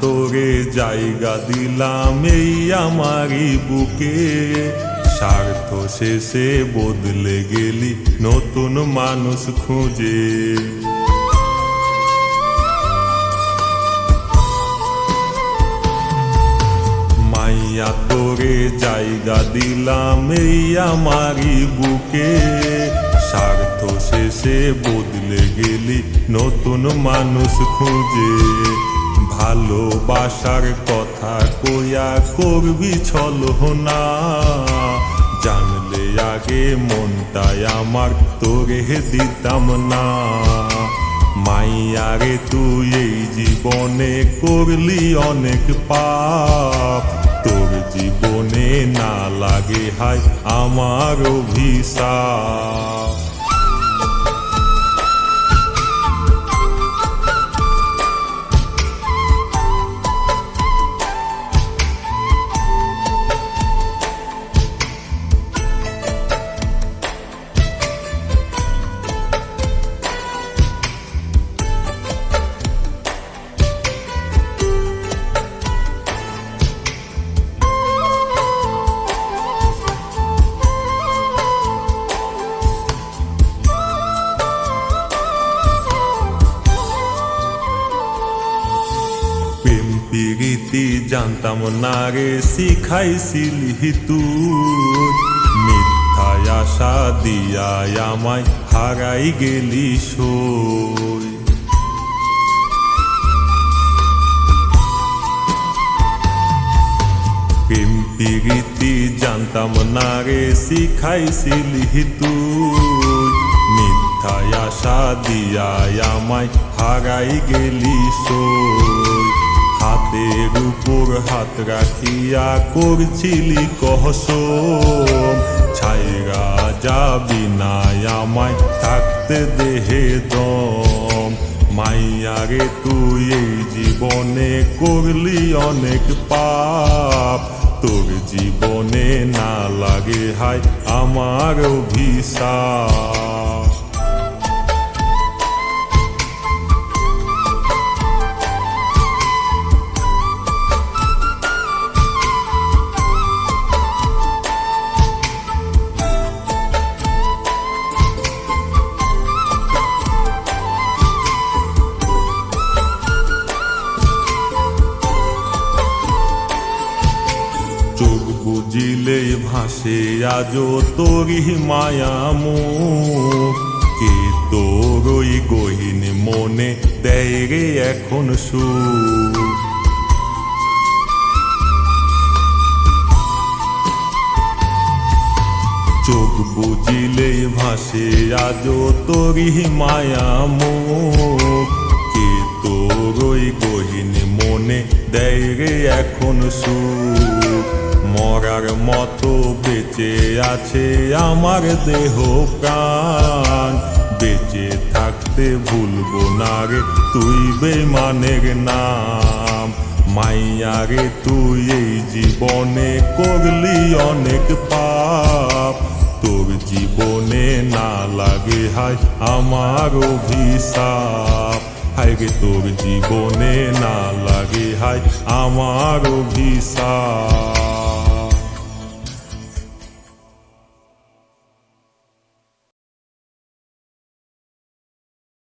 তোরে জায়গা দিলাম এই আমারই বুকে। স্বার্থ শেষে বদলে গেলি নতুন মানুষ খুঁজে। মাইয়া তোরে জায়গা দিলাম এই আমারই বুকে। স্বার্থ শেষে বদলে গেলি নতুন মানুষ খুঁজে। ভালোবাসার কথা কইয়া করবি ছল না জানলে আগে মনটাই আমার তোরে দিতাম না। মাইয়ারে তুই এই জীবনে করলি অনেক পাপ। তোর জীবনে না লাগে হায় আমার অভিশাপ। প্রেম প্রীতি জানতাম না রে, শিখাইছিলি তুই মিথ্যায় আশা দিয়া আমায় হারাই গেলি সই। প্রেম প্রীতি জানতাম না রে, শিখাইছিলি তুই মিথ্যায় আশা দিয়া আমায় হারাই গেলি সই। হাত রাখিয়া করছিলি কহসম। ছাইরা যাবি না আমায় থাকতে দেহে দম। মাইয়ারে তুই এই জীবনে করলি অনেক পাপ। তোর জীবনে না লাগে হায় আমার অভিশাপ। বুঝিলে ভাসে আজো তোরি মায়ামু কে তোর ওই গহীন মনে দেয় রে এখন সুর চোখ বুঝিলে ভাসে আজো তোরি মায়ামু কে তোর ওই গহীন মনে দেয় রে এখন সুর মতো বেঁচে আছে আমার দেহ প্রাণ। বেঁচে থাকতে ভুলবো না রে, তুই বেমানের নাম। মাইয়ারে তুই এই জীবনে করলি অনেক পাপ। তোর জীবনে না লাগে হায় আমার অভিশাপ। হায় গে তোর জীবনে না লাগে হায় আমার অভিশাপ।